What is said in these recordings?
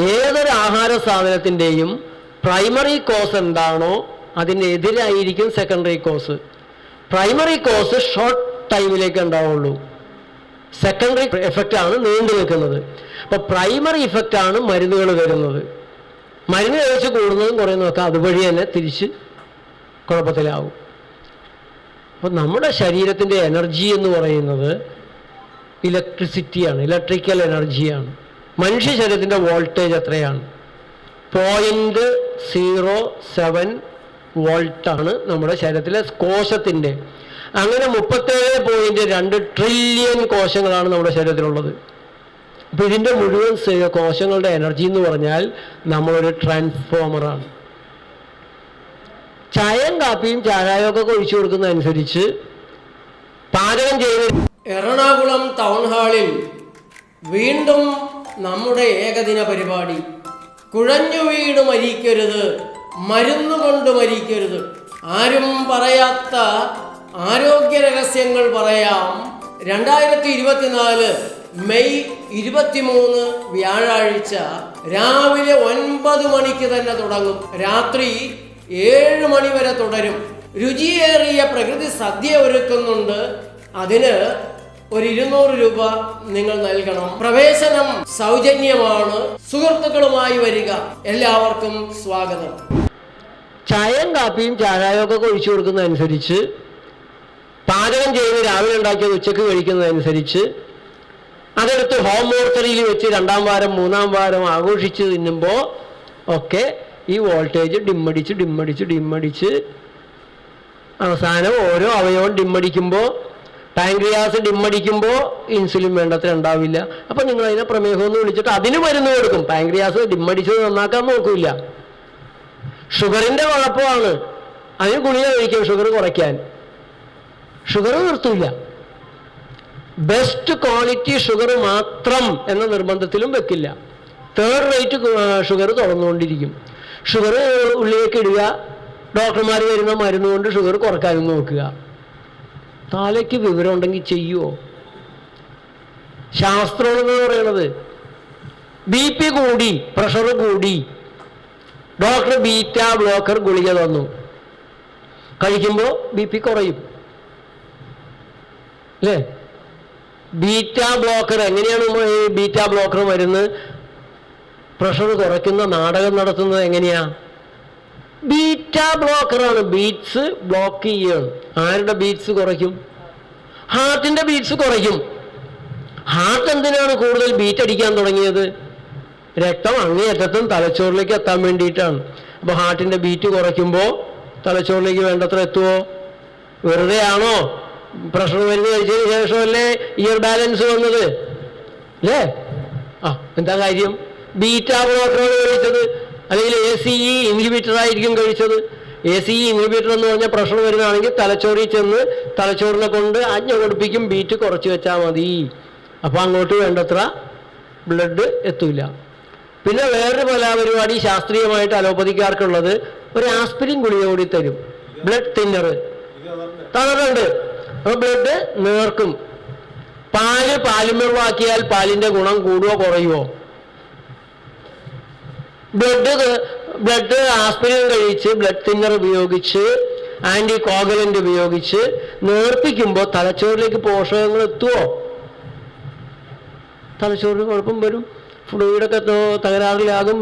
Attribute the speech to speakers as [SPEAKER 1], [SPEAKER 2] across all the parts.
[SPEAKER 1] ഏതൊരു ആഹാര സാധനത്തിന്റെയും primary cause എന്താണോ അതിനെതിരായിരിക്കും secondary cause primary cause short ടൈമിലേക്ക് ഉണ്ടാവുള്ളൂ. സെക്കൻഡറി എഫക്റ്റ് ആണ് നീണ്ടു നിൽക്കുന്നത്. അപ്പൊ പ്രൈമറി ഇഫക്റ്റ് ആണ് മരുന്നുകൾ വരുന്നത്. മരുന്ന് കഴിച്ച് കൂടുന്നതും കുറയുന്നതൊക്കെ അതുവഴി തന്നെ തിരിച്ച് കുഴപ്പത്തിലാവും. അപ്പൊ നമ്മുടെ ശരീരത്തിന്റെ എനർജി എന്ന് പറയുന്നത് ഇലക്ട്രിസിറ്റിയാണ് ഇലക്ട്രിക്കൽ എനർജിയാണ് മനുഷ്യ ശരീരത്തിന്റെ വോൾട്ടേജ് എത്രയാണ് പോയിന്റ് സീറോ സെവൻ വോൾട്ടാണ് നമ്മുടെ ശരീരത്തിലെ കോശത്തിന്റെ. അങ്ങനെ മുപ്പത്തേഴ് പോയിന്റ് രണ്ട് ട്രില്യൺ കോശങ്ങളാണ് നമ്മുടെ ശരീരത്തിലുള്ളത്. അപ്പോൾ ഇതിന്റെ മുഴുവൻ കോശങ്ങളുടെ എനർജി എന്ന് പറഞ്ഞാൽ നമ്മളൊരു ട്രാൻസ്ഫോമറാണ് ചായയും കാപ്പിയും ചാരായമൊക്കെ ഒഴിച്ചു കൊടുക്കുന്നതനുസരിച്ച് പാചകം ചെയ്ത് എറണാകുളം ടൗൺ ഹാളിൽ വീണ്ടും നമ്മുടെ ഏകദിന പരിപാടി. കുഴഞ്ഞു വീണ് മരിക്കരുത് മരുന്നുകൊണ്ട് മരിക്കരുത്. ആരും പറയാത്ത ആരോഗ്യ രഹസ്യങ്ങൾ പറയാം. രണ്ടായിരത്തി ഇരുപത്തിനാല് മെയ് ഇരുപത്തിമൂന്ന് വ്യാഴാഴ്ച രാവിലെ ഒൻപത് മണിക്ക് തന്നെ തുടങ്ങും. രാത്രി ഏഴ് മണി വരെ തുടരും. രുചിയേറിയ പ്രകൃതി സദ്യ ഒരുക്കുന്നുണ്ട്. അതിന് ഒരു ഇരുന്നൂറ് രൂപ നിങ്ങൾ നൽകണം. പ്രവേശനം സൗജന്യമാണ്. സുഹൃത്തുക്കളുമായി വരിക. എല്ലാവർക്കും സ്വാഗതം. ചായയും കാപ്പിയും ചാരായമൊക്കെ ഒഴിച്ചു കൊടുക്കുന്നതനുസരിച്ച് പാചകം ചെയ്ത് രാവിലെ ഉണ്ടാക്കിയത് ഉച്ചയ്ക്ക് കഴിക്കുന്നതനുസരിച്ച് അതെടുത്ത് ഹോം മോർച്ചറിയിൽ വെച്ച് രണ്ടാം വാരം മൂന്നാം വാരം ആഘോഷിച്ച് തിന്നുമ്പോൾ ഒക്കെ ഈ വോൾട്ടേജ് ഡിമ്മടിച്ച് ഡിമ്മടിച്ച് ഡിമ്മടിച്ച് അവസാനം ഓരോ അവയവം ഡിമ്മടിക്കുമ്പോൾ പാൻക്രിയാസ് ഡിമ്മടിക്കുമ്പോൾ ഇൻസുലിൻ വേണ്ടത്ര ഉണ്ടാവില്ല. അപ്പം നിങ്ങൾ അതിനെ പ്രമേഹം എന്ന് വിളിച്ചിട്ട് അതിന് മരുന്ന് കൊടുക്കും. പാൻക്രിയാസ് ഡിമ്മടിച്ചത് നന്നാക്കാൻ നോക്കില്ല ഷുഗറിന്റെ കുഴപ്പമാണ്. അതിന് ഗുളിക കഴിക്കും ഷുഗർ കുറയ്ക്കാൻ. ഷുഗർ നിർത്തൂല. ബെസ്റ്റ് ക്വാളിറ്റി ഷുഗർ മാത്രം എന്ന നിർബന്ധത്തിലും വെക്കില്ല. തേർഡ് റേറ്റ് ഷുഗർ തുറന്നുകൊണ്ടിരിക്കും. ഷുഗർ ഉള്ളിലേക്ക് ഇടുക. ഡോക്ടർമാർ വരുന്ന മരുന്ന് കൊണ്ട് ഷുഗർ കുറക്കാനും നോക്കുക. തലയ്ക്ക് വിവരം ഉണ്ടെങ്കിൽ ചെയ്യുമോ ശാസ്ത്രം എന്ന് പറയണത് ബി പി കൂടി പ്രഷർ കൂടി. ഡോക്ടർ ബീറ്റ ബ്ലോക്കർ ഗുളിക തന്നു. കഴിക്കുമ്പോൾ ബി പി കുറയും. അല്ലേ? ബീറ്റ ബ്ലോക്കർ എങ്ങനെയാണ് ബീറ്റ ബ്ലോക്കർ വരുന്നത്? പ്രഷർ കുറയ്ക്കുന്ന നാടകം നടത്തുന്നത് എങ്ങനെയാ? ബീറ്റ ബ്ലോക്കറാണ് ബീറ്റ്സ് ബ്ലോക്ക് ചെയ്യുകയാണ് ആരുടെ ബീറ്റ്സ് കുറയ്ക്കും? ഹാർട്ടിന്റെ ബീറ്റ്സ് കുറയ്ക്കും. ഹാർട്ട് എന്തിനാണ് കൂടുതൽ ബീറ്റ് അടിക്കാൻ തുടങ്ങിയത്? രക്തം അങ്ങേയറ്റത്തും തലച്ചോറിലേക്ക് എത്താൻ വേണ്ടിയിട്ടാണ്. അപ്പോൾ ഹാർട്ടിന്റെ ബീറ്റ് കുറയ്ക്കുമ്പോൾ തലച്ചോറിലേക്ക് വേണ്ടത്ര എത്തുമോ വെറുതെ ആണോ പ്രഷർ മരുന്ന് കഴിച്ചതിന് ശേഷമല്ലേ ഇയർ ബാലൻസ് വന്നത്? അല്ലേ ആ എന്താ കാര്യം? ബീറ്റ ബ്ലോക്കറാണ് കഴിച്ചത് അല്ലെങ്കിൽ എ സി ഇ ഇൻഹിബിറ്റർ ആയിരിക്കും കഴിച്ചത്. എ സി ഇ ഇൻഹിബിറ്റർ എന്ന് പറഞ്ഞാൽ പ്രഷർ വരുന്നതാണെങ്കിൽ തലച്ചോറിൽ ചെന്ന് തലച്ചോറിനെ കൊണ്ട് ആജ്ഞ കൊടുപ്പിക്കും ബീറ്റ് കുറച്ച് വെച്ചാൽ മതി. അപ്പോൾ അങ്ങോട്ട് വേണ്ടത്ര ബ്ലഡ് എത്തൂല. പിന്നെ വേറൊരു പല പരിപാടി ശാസ്ത്രീയമായിട്ട് അലോപ്പതിക്കാർക്കുള്ളത് ഒരു ആസ്പിരിൻ ഗുളിക കൂടി തരും. ബ്ലഡ് തിന്നർ തളറുണ്ട് അപ്പോൾ ബ്ലഡ് നേർക്കും. പാൽ പാലിമൃവാക്കിയാൽ പാലിന്റെ ഗുണം കൂടുവോ കുറയുവോ? ബ്ലഡ് ബ്ലഡ് ആസ്പിരിൻ കഴിച്ച് ബ്ലഡ് തിന്നർ ഉപയോഗിച്ച് ആന്റി കോഗലന്റ് ഉപയോഗിച്ച് നേർപ്പിക്കുമ്പോൾ തലച്ചോറിലേക്ക് പോഷകങ്ങൾ എത്തുമോ തലച്ചോറിന് കുഴപ്പം വരും. ഫ്ലൂയിഡൊക്കെ തകരാറിലാകും.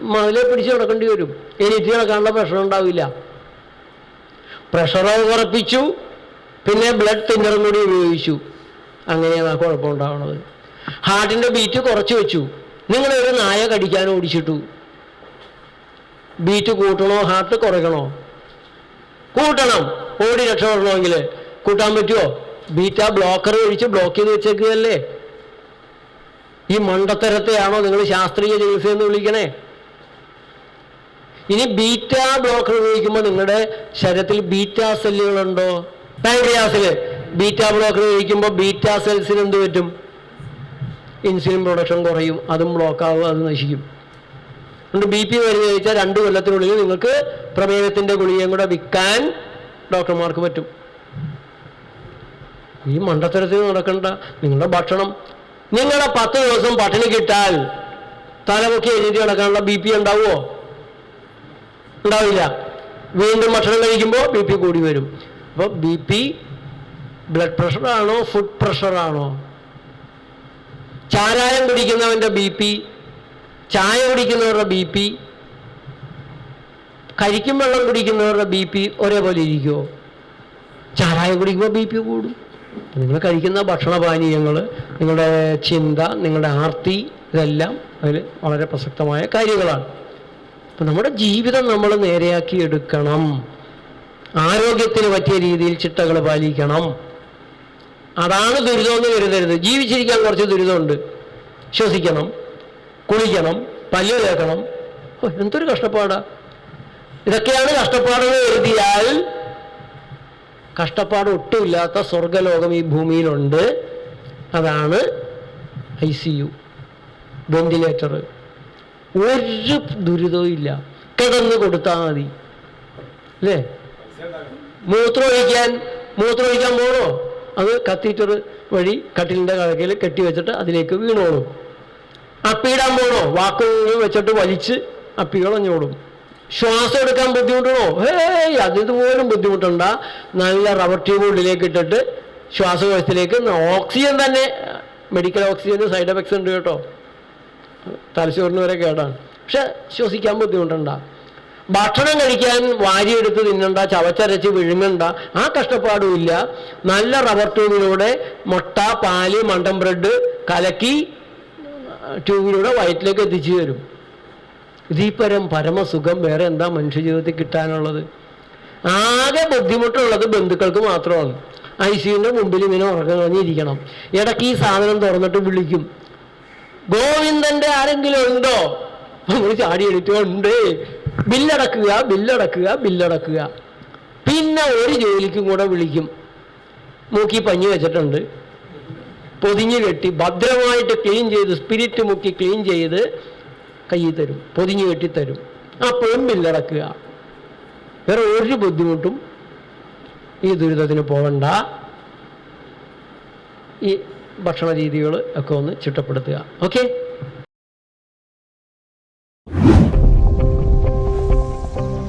[SPEAKER 1] മതിലെ പിടിച്ച് കിടക്കേണ്ടി വരും. എനിക്ക് കിടക്കാനുള്ള പ്രഷർ ഉണ്ടാവില്ല. പ്രഷറോ കുറപ്പിച്ചു. പിന്നെ ബ്ലഡ് തിന്നറും കൂടി ഉപയോഗിച്ചു. അങ്ങനെയാണ് ആ കുഴപ്പമുണ്ടാവുന്നത് ഹാർട്ടിന്റെ ബീറ്റ് കുറച്ച് വെച്ചു. നിങ്ങളൊരു നായ കടിക്കാൻ ഓടിച്ചിട്ടു. Beat കൂട്ടണോ heart കുറയ്ക്കണോ? കൂട്ടണം. ഓടി രക്ഷപ്പെടണമെങ്കിൽ കൂട്ടാൻ പറ്റുമോ ബീറ്റ ബ്ലോക്കർ ഒഴിച്ച് ബ്ലോക്ക് ചെയ്ത് വെച്ചേക്കുകയല്ലേ? ഈ മണ്ടത്തരത്തെയാണോ നിങ്ങൾ ശാസ്ത്രീയ ചികിത്സ എന്ന് വിളിക്കണേ? ഇനി ബീറ്റ ബ്ലോക്കർ ഉപയോഗിക്കുമ്പോൾ നിങ്ങളുടെ ശരീരത്തിൽ ബീറ്റ സെല്ലുകളുണ്ടോ പാൻക്രിയാസിൽ ബീറ്റ ബ്ലോക്കർ ഉപയോഗിക്കുമ്പോൾ ബീറ്റ സെൽസിന് എന്ത് പറ്റും? ഇൻസുലിൻ പ്രൊഡക്ഷൻ കുറയും അതും ബ്ലോക്ക് ആവും അത് നശിക്കും. അതുകൊണ്ട് ബി പി മരുന്ന് കഴിച്ചാൽ രണ്ട് കൊല്ലത്തിനുള്ളിൽ നിങ്ങൾക്ക് പ്രമേഹത്തിന്റെ ഗുളികയും കൂടെ വിൽക്കാൻ ഡോക്ടർമാർക്ക് പറ്റും. ഈ മണ്ടത്തരത്തിൽ നടക്കണ്ട നിങ്ങളുടെ ഭക്ഷണം. നിങ്ങളുടെ പത്ത് ദിവസം പട്ടിണി കിട്ടാൽ തലമുക്കി എഴുതി കിടക്കാനുള്ള ബി പി ഉണ്ടാവുമോ? ഉണ്ടാവില്ല. വീണ്ടും ഭക്ഷണം കഴിക്കുമ്പോൾ ബി പി കൂടി വരും. അപ്പോൾ ബി പി ബ്ലഡ് പ്രഷറാണോ ഫുഡ് പ്രഷറാണോ ചാരായം കുടിക്കുന്നവന്റെ ബി പി ചായ കുടിക്കുന്നവരുടെ ബി പി കരിക്കും വെള്ളം കുടിക്കുന്നവരുടെ ബി പി ഒരേപോലെ ഇരിക്കുമോ ചാരായം കുടിക്കുമ്പോൾ ബി പി കൂടും. നിങ്ങൾ കഴിക്കുന്ന ഭക്ഷണപാനീയങ്ങൾ നിങ്ങളുടെ ചിന്ത നിങ്ങളുടെ ആർത്തി ഇതെല്ലാം അതിൽ വളരെ പ്രസക്തമായ കാര്യങ്ങളാണ്. അപ്പം നമ്മുടെ ജീവിതം നമ്മൾ നേരെയാക്കി എടുക്കണം. ആരോഗ്യത്തിന് പറ്റിയ രീതിയിൽ ചിട്ടകൾ പാലിക്കണം. അതാണ് ദുരിതമെന്ന് കരുതരുത്. ജീവിച്ചിരിക്കാൻ കുറച്ച് ദുരിതമുണ്ട്. ശ്വസിക്കണം കുളിക്കണം പല്ല് കേൾക്കണം എന്തൊരു കഷ്ടപ്പാടാ. ഇതൊക്കെയാണ് കഷ്ടപ്പാടെന്ന് കരുതിയാൽ കഷ്ടപ്പാട് ഒട്ടുമില്ലാത്ത സ്വർഗലോകം ഈ ഭൂമിയിലുണ്ട്. അതാണ് ഐ സി യു വെന്റിലേറ്റർ ഒരു ദുരിതവും ഇല്ല. കിടന്ന് കൊടുത്താൽ മതി. അല്ലേ? മൂത്രമൊഴിക്കാൻ മൂത്രമൊഴിക്കാൻ പോകണോ അത് കത്തീറ്റർ വഴി കട്ടിലിന്റെ കഴക്കിൽ കെട്ടി വെച്ചിട്ട് അതിലേക്ക് വീണോളും. അപ്പിയിടാൻ പോകണോ വാക്കുകൾ വെച്ചിട്ട് വലിച്ച് അപ്പി കളഞ്ഞോളും ശ്വാസം എടുക്കാൻ ബുദ്ധിമുട്ടണോ? ഹേയ് അതിതുപോലും ബുദ്ധിമുട്ടുണ്ട. നല്ല റബർ ട്യൂബ് ഉള്ളിലേക്ക് ഇട്ടിട്ട് ശ്വാസകോശത്തിലേക്ക് ഓക്സിജൻ തന്നെ. മെഡിക്കൽ ഓക്സിജന് സൈഡ് എഫക്ട്സ് ഉണ്ട് കേട്ടോ. തലച്ചോറിന് വരെ കേടാണ്. പക്ഷെ ശ്വസിക്കാൻ ബുദ്ധിമുട്ടുണ്ട. ഭക്ഷണം കഴിക്കാൻ വാരിയെടുത്ത് തിന്നണ്ട ചവച്ചരച്ച് വിഴുങ്ങണ്ട ആ കഷ്ടപ്പാടും ഇല്ല നല്ല റബ്ബർ ട്യൂബിലൂടെ മുട്ട പാൽ മണ്ടൻ ബ്രെഡ് കലക്കി ട്യൂബിലൂടെ വയറ്റിലേക്ക് എത്തിച്ചു തരും. ഇതീ പരം പരമസുഖം വേറെ എന്താ മനുഷ്യ ജീവിതത്തിൽ കിട്ടാനുള്ളത്? ആകെ ബുദ്ധിമുട്ടുള്ളത് ബന്ധുക്കൾക്ക് മാത്രമാണ്. ഐ സിയുവിന്റെ മുമ്പിൽ ഇങ്ങനെ ഉറക്കം കഴിഞ്ഞിരിക്കണം ഇടയ്ക്ക് ഈ സാധനം തുറന്നിട്ട് വിളിക്കും. ഗോവിന്ദന്റെ ആരെങ്കിലും ഉണ്ടോ? നമ്മൾ ചാടി ഉണ്ട് ബില്ലടക്കുക ബില്ലടക്കുക ബില്ലടക്കുക. പിന്നെ ഒരു ജോലിക്കും കൂടെ വിളിക്കും. മൂക്കി പഞ്ഞു വെച്ചിട്ടുണ്ട്. പൊതിഞ്ഞു കെട്ടി ഭദ്രമായിട്ട് ക്ലീൻ ചെയ്ത് സ്പിരിറ്റ് മുക്കി ക്ലീൻ ചെയ്ത് കയ്യിൽ തരും. പൊതിഞ്ഞു കെട്ടി തരും. അപ്പോഴും ബില്ലടക്കുക. വേറെ ഒരു ബുദ്ധിമുട്ടും ഈ ദുരിതത്തിന് പോകണ്ട. ഈ ഭക്ഷണ രീതികൾ ഒക്കെ ഒന്ന് ചിട്ടപ്പെടുത്തുക. ഓക്കെ?